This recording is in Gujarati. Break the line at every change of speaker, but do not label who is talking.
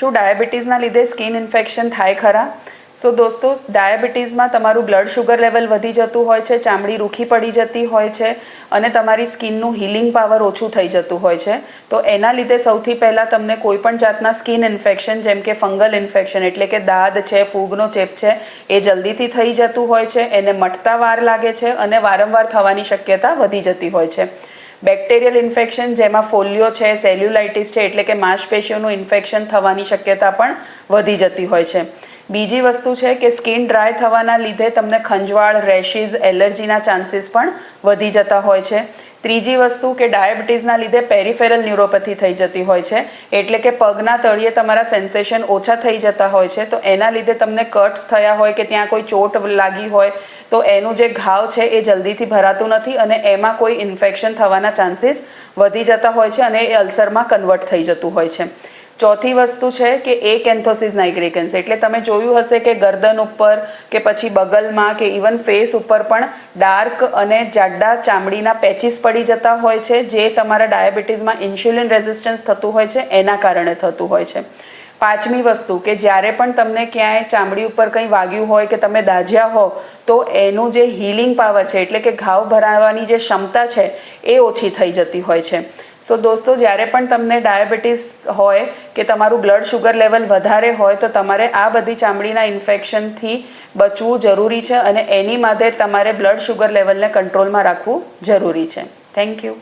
શું ડાયાબિટીસના લીધે સ્કિન ઇન્ફેક્શન થાય ખરા? સો દોસ્તો, ડાયાબિટીસમાં તમારું બ્લડ શુગર લેવલ વધી જતું હોય છે, ચામડી રૂખી પડી જતી હોય છે અને તમારી સ્કિનનું હિલિંગ પાવર ઓછું થઈ જતું હોય છે. તો એના લીધે સૌથી પહેલાં તમને કોઈ પણ જાતના સ્કિન ઇન્ફેક્શન, જેમ કે ફંગલ ઇન્ફેક્શન, એટલે કે દાદ છે, ફૂગનો ચેપ છે, એ જલ્દીથી થઈ જતું હોય છે, એને મટતા વાર લાગે છે અને વારંવાર થવાની શક્યતા વધી જતી હોય છે. બેક્ટેરિયલ ઇન્ફેક્શન જેમાં ફોલિયો છે, સેલ્યુલાઇટિસ છે, એટલે કે માંસપેશીઓનું ઇન્ફેક્શન થવાની શક્યતા પણ વધી જતી હોય છે. બીજી વસ્તુ છે કે સ્કિન ડ્રાય થવાના લીધે તમને ખંજવાળ રેશિસ એલર્જીના ચાન્સીસ પણ વધી જતા હોય છે. ત્રીજી વસ્તુ કે ડાયાબિટીસના લીધે પેરિફેરલ ન્યુરોપેથી થઈ જતી હોય છે. એટલે કે પગના તળિયે તમારા સેન્સેશન ઓછા થઈ જતા હોય છે. તો એના લીધે તમને કટ્સ થયા હોય કે ત્યાં કોઈ ચોટ લાગી હોય, તો એનું જે ઘાવ છે એ જલ્દીથી ભરાતું નથી અને એમાં કોઈ ઇન્ફેક્શન થવાના ચાન્સીસ વધી જતા હોય છે અને એ અલ્સરમાં કન્વર્ટ થઈ જતું હોય છે. ચોથી વસ્તુ છે કે એ એન્થોસિસ નાઇગ્રેકન્સ એટલે તમે જોયું હશે કે ગરદન ઉપર કે પછી બગલમાં કે ઇવન ફેસ ઉપર પણ ડાર્ક અને જાડા ચામડીના પેચીસ પડી જતા હોય છે, જે તમારા ડાયાબિટીસમાં ઇન્સ્યુલિન રેઝિસ્ટન્સ થતું હોય છે, એના કારણે થતું હોય છે. પાંચમી વસ્તુ કે જ્યારે પણ તમને ક્યાંય ચામડી ઉપર કંઈ વાગ્યું હોય કે તમે દાઝ્યા હો, તો એનું જે હીલિંગ પાવર છે, એટલે કે ઘાવ ભરાવાની જે ક્ષમતા છે, એ ઓછી થઈ જતી હોય છે. સો દોસ્તો, જ્યારે પણ તમને ડાયાબિટીસ હોય કે તમારું બ્લડ શુગર લેવલ વધારે હોય, તો તમારે આ બધી ચામડીના ઇન્ફેક્શનથી બચવું જરૂરી છે અને એની માટે તમારે બ્લડ શુગર લેવલને કંટ્રોલમાં રાખવું જરૂરી છે. Thank you